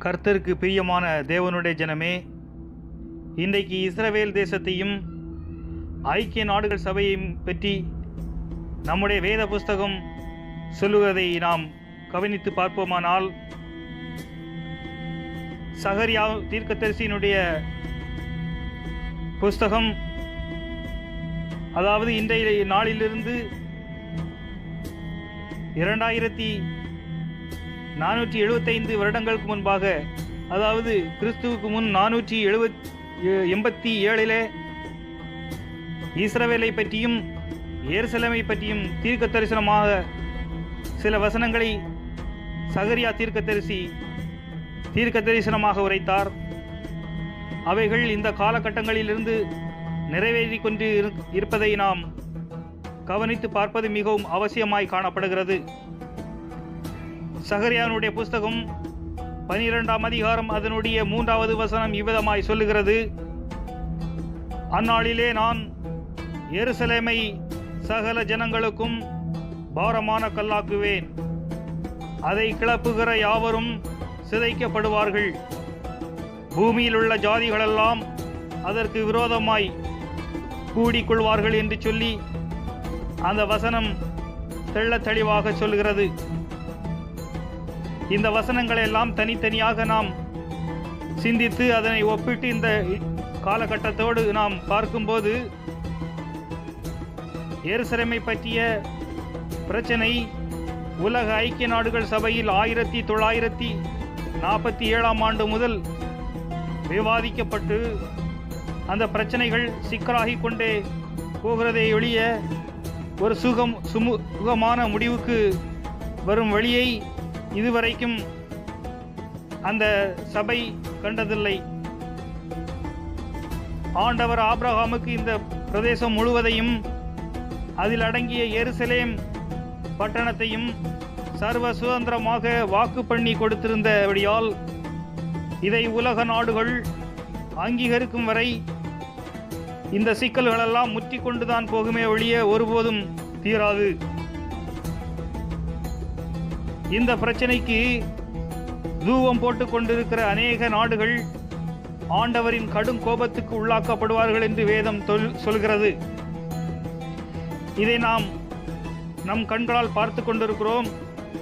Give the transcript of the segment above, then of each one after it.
கர்த்தருக்கு பிரியமான தேவனுடைய ஜனமே இன்றைக்கு இஸ்ரவேல் தேசத்தையும் ஐக்கிய நாடுகள் சபையையும் பற்றி நம்முடைய வேத புஸ்தகம் சொல்லுவதை நாம் கவனித்து பார்ப்போமானால் சகரியா தீர்க்கதரிசியினுடைய புஸ்தகம் அதாவது இன்றைய நாளிலிருந்து இரண்டாயிரத்தி நானூற்றி எழுபத்தைந்து வருடங்களுக்கு முன்பாக அதாவது கிறிஸ்துவுக்கு முன் நானூற்றி எழுபத் எண்பத்தி ஏழிலே இஸ்ரவேலை பற்றியும் ஏர்சலமை பற்றியும் தீர்க்க தரிசனமாக சில வசனங்களை சகரியா தீர்க்கதரிசி தீர்க்க தரிசனமாக உரைத்தார். அவைகள் இந்த காலகட்டங்களிலிருந்து நிறைவேறி கொண்டு இருப்பதை நாம் கவனித்து பார்ப்பது மிகவும் அவசியமாய் காணப்படுகிறது. சகரியானுடைய புஸ்தகம் பனிரெண்டாம் அதிகாரம் அதனுடைய மூன்றாவது வசனம் இவ்விதமாய் சொல்லுகிறது. அந்நாளிலே நான் எருசலேமை சகல ஜனங்களுக்கும் பாரமான கல்லாக்குவேன். அதை கிளப்புகிற யாவரும் சிதைக்கப்படுவார்கள். பூமியில் உள்ள ஜாதிகளெல்லாம் அதற்கு விரோதமாய் கூடிக்கொள்வார்கள் என்று சொல்லி அந்த வசனம் தெள்ளத் தெளிவாக சொல்கிறது இந்த வசனங்களை எல்லாம் தனித்தனியாக நாம் சிந்தித்து அதனை ஒப்பிட்டு இந்த காலகட்டத்தோடு நாம் பார்க்கும்போது எருசலேமை பற்றிய பிரச்சனை உலக ஐக்கிய நாடுகள் சபையில் ஆயிரத்தி தொள்ளாயிரத்தி நாற்பத்தி ஏழாம் ஆண்டு முதல் விவாதிக்கப்பட்டு அந்த பிரச்சனைகள் சிக்கலாகி கொண்டே போகிறதை ஒழிய ஒரு சுகம் சுமூகமான முடிவுக்கு வரும் வழியை இதுவரைக்கும் அந்த சபை கண்டதில்லை. ஆண்டவர் ஆப்ரஹாமுக்கு இந்த பிரதேசம் முழுவதையும் அதில் அடங்கிய எருசலேம் பட்டணத்தையும் சர்வ சுதந்திரமாக வாக்கு பண்ணி கொடுத்திருந்தபடியால் இதை உலக நாடுகள் அங்கீகரிக்கும் வரை இந்த சிக்கல்களெல்லாம் முற்றி கொண்டுதான் போகுமே ஒழிய ஒருபோதும் தீராது. இந்த பிரச்சனைக்கு தூவம் போட்டுக் கொண்டிருக்கிற அநேக நாடுகள் ஆண்டவரின் கடும் கோபத்துக்கு உள்ளாக்கப்படுவார்கள் என்று வேதம் சொல்கிறது. இதை நாம் நம் கண்களால் பார்த்து கொண்டிருக்கிறோம்.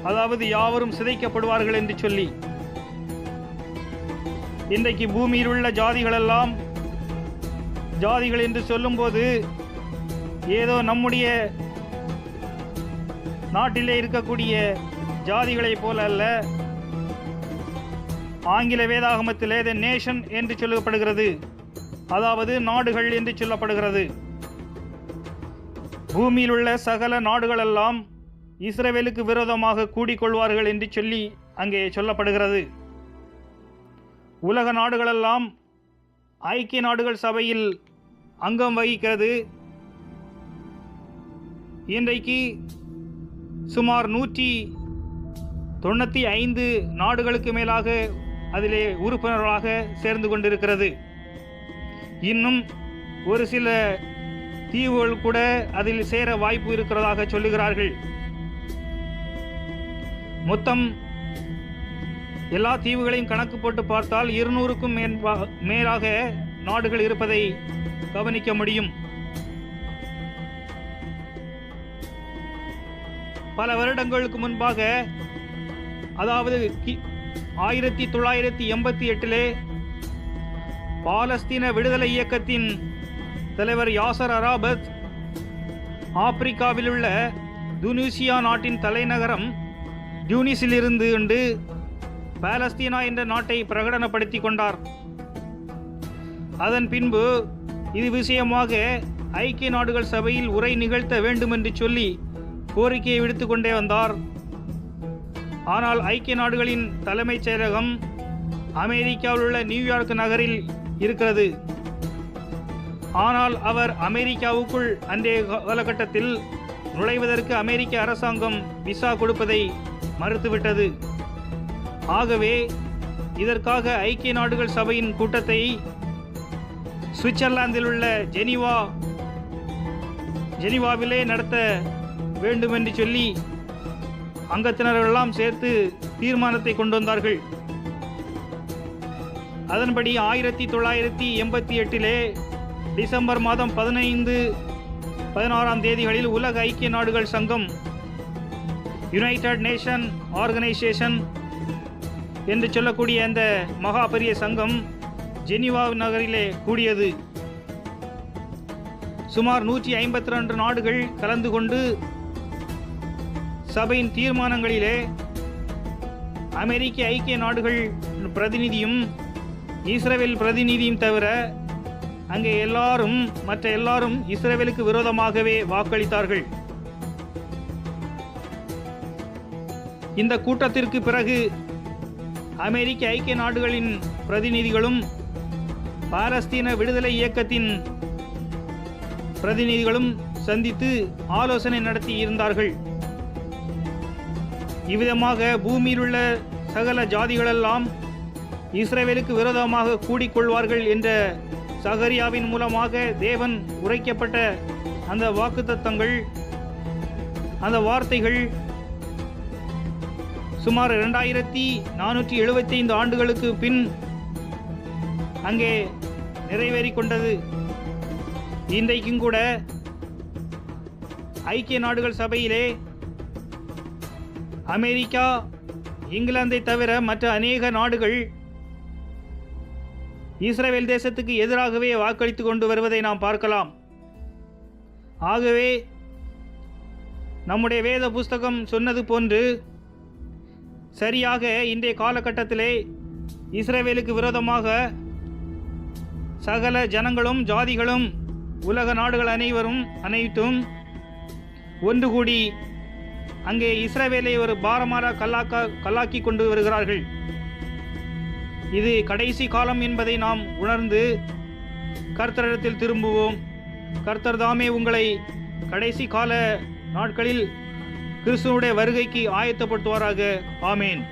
அதாவது யாவரும் சிதைக்கப்படுவார்கள் என்று சொல்லி. இன்றைக்கு பூமியில் உள்ள ஜாதிகளெல்லாம் ஜாதிகள் என்று சொல்லும்போது ஏதோ நம்முடைய நாட்டிலே இருக்கக்கூடிய ஜாதிகளைப் போல அல்ல. ஆங்கில வேதாகமத்திலே த நேஷன் என்று சொல்லப்படுகிறது. அதாவது நாடுகள் என்று சொல்லப்படுகிறது. பூமியில் உள்ள சகல நாடுகளெல்லாம் இஸ்ரேலுக்கு விரோதமாக கூடிக்கொள்வார்கள் என்று சொல்லி அங்கே சொல்லப்படுகிறது. உலக நாடுகளெல்லாம் ஐக்கிய நாடுகள் சபையில் அங்கம் வகிக்கிறது. இன்றைக்கு சுமார் நூற்றி தொண்ணூற்றி ஐந்து நாடுகளுக்கு மேலாக அதிலே உறுப்பினர்களாக சேர்ந்து கொண்டிருக்கிறது. இன்னும் ஒரு சில தீவுகள் கூட அதில் சேர வாய்ப்பு இருக்கிறதாக சொல்லுகிறார்கள். மொத்தம் எல்லா தீவுகளையும் கணக்கு போட்டு பார்த்தால் இருநூறுக்கும் மேலாக நாடுகள் இருப்பதை கவனிக்க முடியும். பல வருடங்களுக்கு முன்பாக அதாவது கி- ஆயிரத்தி தொள்ளாயிரத்தி எண்பத்தி எட்டிலே பாலஸ்தீன விடுதலை இயக்கத்தின் தலைவர் யாசர் அராபத் ஆப்பிரிக்காவில் உள்ள துனிசியா நாட்டின் தலைநகரம் டியூனிஸிலிருந்து கொண்டு பாலஸ்தீனா என்ற நாட்டை பிரகடனப்படுத்தி கொண்டார். அதன் பின்பு இது விஷயமாக ஐக்கிய நாடுகள் சபையில் உரை நிகழ்த்த வேண்டும் என்று சொல்லி கோரிக்கையை விடுத்து கொண்டே வந்தார். ஆனால் ஐக்கிய நாடுகளின் தலைமைச் செயலகம் அமெரிக்காவில் உள்ள நியூயார்க் நகரில் இருக்கிறது. ஆனால் அவர் அமெரிக்காவுக்குள் அன்றைய காலகட்டத்தில் நுழைவதற்கு அமெரிக்க அரசாங்கம் விசா கொடுப்பதை மறுத்துவிட்டது. ஆகவே இதற்காக ஐக்கிய நாடுகள் சபையின் கூட்டத்தை சுவிட்சர்லாந்தில் உள்ள ஜெனிவா ஜெனிவாவிலே நடத்த வேண்டும் என்று சொல்லி அங்கத்தினரெல்லாம் சேர்த்து தீர்மானத்தை கொண்டு வந்தார்கள். அதன்படி ஆயிரத்தி தொள்ளாயிரத்தி எண்பத்தி எட்டிலே டிசம்பர் மாதம் பதினைந்து பதினாறாம் தேதிகளில் உலக ஐக்கிய நாடுகள் சங்கம் யுனைடெட் நேஷன் ஆர்கனைசேஷன் என்று சொல்லக்கூடிய அந்த மகா பெரிய சங்கம் ஜெனீவா நகரிலே கூடியது. சுமார் நூற்றி ஐம்பத்தி ரெண்டு நாடுகள் கலந்து கொண்டு சபையின் தீர்மானங்களிலே அமெரிக்க ஐக்கிய நாடுகள் பிரதிநிதியும் இஸ்ரேல் பிரதிநிதியும் தவிர அங்கே எல்லாரும் மற்ற எல்லாரும் இஸ்ரேலுக்கு விரோதமாகவே வாக்களித்தார்கள். இந்த கூட்டத்திற்கு பிறகு அமெரிக்க ஐக்கிய நாடுகளின் பிரதிநிதிகளும் பாலஸ்தீன விடுதலை இயக்கத்தின் பிரதிநிதிகளும் சந்தித்து ஆலோசனை நடத்தி இருந்தார்கள். இவ்விதமாக பூமியில் உள்ள சகல ஜாதிகளெல்லாம் இஸ்ரேலுக்கு விரோதமாக கூடிக்கொள்வார்கள் என்ற சகரியாவின் மூலமாக தேவன் உரைக்கப்பட்ட அந்த வாக்குத்தத்தங்கள் அந்த வார்த்தைகள் சுமார் இரண்டாயிரத்தி நானூற்றி எழுபத்தைந்து ஆண்டுகளுக்கு பின் அங்கே நிறைவேறி கொண்டது. இன்றைக்கும் கூட ஐக்கிய நாடுகள் சபையிலே அமெரிக்கா இங்கிலாந்தை தவிர மற்ற அநேக நாடுகள் இஸ்ரேல் தேசத்துக்கு எதிராகவே வாக்களித்து கொண்டு வருவதை நாம் பார்க்கலாம். ஆகவே நம்முடைய வேத புஸ்தகம் சொன்னது போன்று சரியாக இன்றைய காலகட்டத்திலே இஸ்ரேவேலுக்கு விரோதமாக சகல ஜனங்களும் ஜாதிகளும் உலக நாடுகள் அனைவரும் அனைத்தும் ஒன்று கூடி அங்கே இஸ்ரவேலை ஒரு பாரமாக கல்லாக்க கல்லாக்கி கொண்டு வருகிறார்கள். இது கடைசி காலம் என்பதை நாம் உணர்ந்து கர்த்தரிடத்தில் திரும்புவோம். கர்த்தர் தாமே உங்களை கடைசி கால நாட்களில் கிறிஸ்துவனுடைய வருகைக்கு ஆயத்தப்படுத்துவாராக. ஆமேன்.